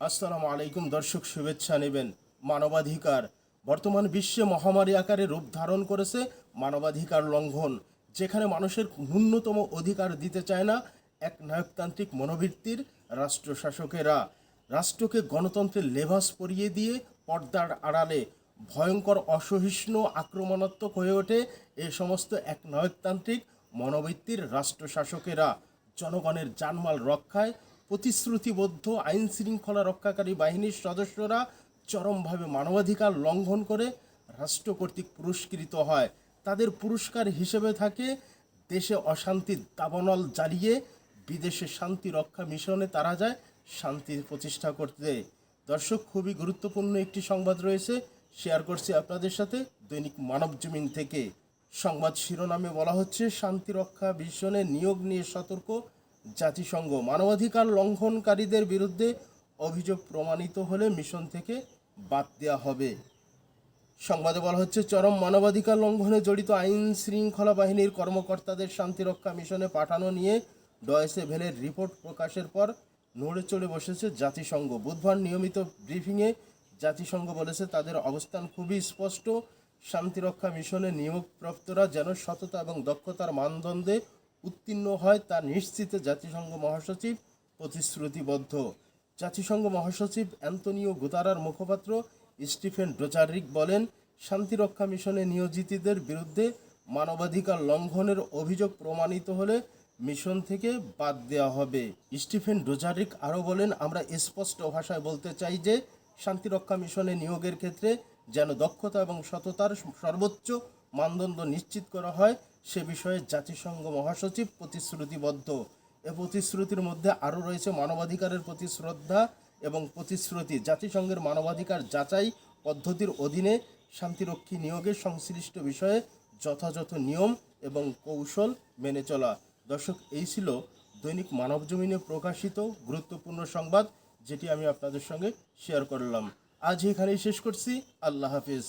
আসসালামু আলাইকুম, দর্শক, শুভেচ্ছা নেবেন। মানবাধিকার। বর্তমান বিশ্বে মহামারী আকারে রূপ ধারণ করেছে মানবাধিকার লঙ্ঘন, যেখানে মানুষের ন্যূনতম অধিকার দিতে চায় না এক নায়কতান্ত্রিক মনোবৃত্তির রাষ্ট্র শাসকেরা রাষ্ট্রকে গণতন্ত্রের লেভাস পরিয়ে দিয়ে পর্দার আড়ালে ভয়ঙ্কর অসহিষ্ণু আক্রমণাত্মক হয়ে ওঠে এ সমস্ত এক নায়কতান্ত্রিক মনোবৃত্তির রাষ্ট্র শাসকেরা জনগণের জানমাল রক্ষায় প্রতিশ্রুতিবদ্ধ আইন শৃঙ্খলা রক্ষাকারী বাহিনীর সদস্যরা চরমভাবে মানবাধিকার লঙ্ঘন করে রাষ্ট্র কর্তৃক পুরস্কৃত হয়। তাদের পুরস্কার হিসেবে থাকে দেশে অশান্তির দাবানল জ্বালিয়ে বিদেশে শান্তি রক্ষা মিশনে তারা যায় শান্তি প্রতিষ্ঠা করতে। দর্শক, খুবই গুরুত্বপূর্ণ একটি সংবাদ রয়েছে, শেয়ার করছি আপনাদের সাথে দৈনিক মানব জমিন থেকে। সংবাদ শিরোনামে বলা হচ্ছে, শান্তি রক্ষা মিশনে নিয়োগ নিয়ে সতর্ক জাতিসংঘ মানবাধিকার লঙ্ঘনকারীদের বিরুদ্ধে অভিযোগ প্রমাণিত হলে মিশন থেকে বাদ দেওয়া হবে। সংবাদে বলা হচ্ছে, চরম মানবাধিকার লঙ্ঘনে জড়িত আইন শৃঙ্খলা বাহিনীর কর্মকর্তাদের শান্তিরক্ষা মিশনে পাঠানো নিয়ে ডয়েসে ভেলের রিপোর্ট প্রকাশের পর নড়ে চড়ে বসেছে জাতিসংঘ। বুধবার নিয়মিত ব্রিফিংয়ে জাতিসংঘ বলেছে, তাদের অবস্থান খুবই স্পষ্ট। শান্তিরক্ষা মিশনে নিয়োগপ্রাপ্তরা যেন সততা এবং দক্ষতার মানদণ্ডে উত্তীর্ণ হয় তা নিশ্চিতে জাতিসংঘ মহাসচিব প্রতিশ্রুতিবদ্ধ। জাতিসংঘ মহাসচিব অ্যান্তনিও গুতারার মুখপাত্র স্টিফেন ডোচারিক বলেন, শান্তিরক্ষা মিশনে নিয়োজিতদের বিরুদ্ধে মানবাধিকার লঙ্ঘনের অভিযোগ প্রমাণিত হলে মিশন থেকে বাদ দেওয়া হবে। স্টিফেন ডোজারিক আরও বলেন, আমরা স্পষ্ট ভাষায় বলতে চাই যে, শান্তিরক্ষা মিশনে নিয়োগের ক্ষেত্রে যেন দক্ষতা এবং সততার সর্বোচ্চ মানদণ্ড নিশ্চিত করা হয়, সে বিষয়ে জাতিসংঘ মহাসচিব প্রতিশ্রুতিবদ্ধ। এ প্রতিশ্রুতির মধ্যে আরও রয়েছে মানবাধিকারের প্রতি শ্রদ্ধা এবং প্রতিশ্রুতি। জাতিসংঘের মানবাধিকার যাচাই পদ্ধতির অধীনে শান্তিরক্ষী নিয়োগের সংশ্লিষ্ট বিষয়ে যথাযথ নিয়ম এবং কৌশল মেনে চলা। দর্শক, এই ছিল দৈনিক মানব জমিনে প্রকাশিত গুরুত্বপূর্ণ সংবাদ, যেটি আমি আপনাদের সঙ্গে শেয়ার করলাম। আজ এখানেই শেষ করছি। আল্লাহ হাফিজ।